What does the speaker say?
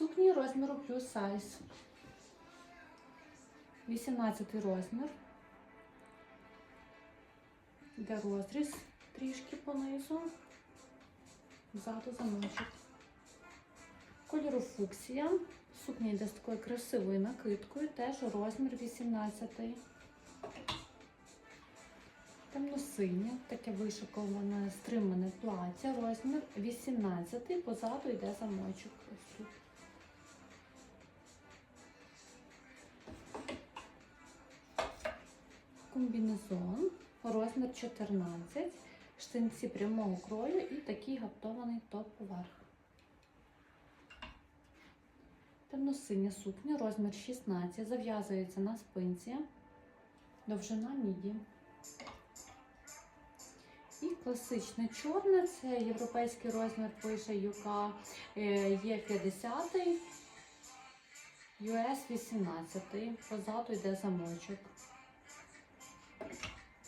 Сукні розміру плюс сайз. 18 розмір. Йде розріз трішки понизу. Ззаду замочок. Кольору фуксія. Сукня йде з такою красивою накидкою, теж розмір 18. Темно-синє, таке вишиковане, стримане плаття, розмір 18, позаду йде замочок. Ось тут. Комбінезон, розмір 14, штанці прямого крою і такий гаптований топ поверх. Темно-синя сукня, розмір 16, зав'язується на спинці, довжина міді. І класичне чорне, це європейський розмір пише UK є 50, US 18, позаду йде замочок.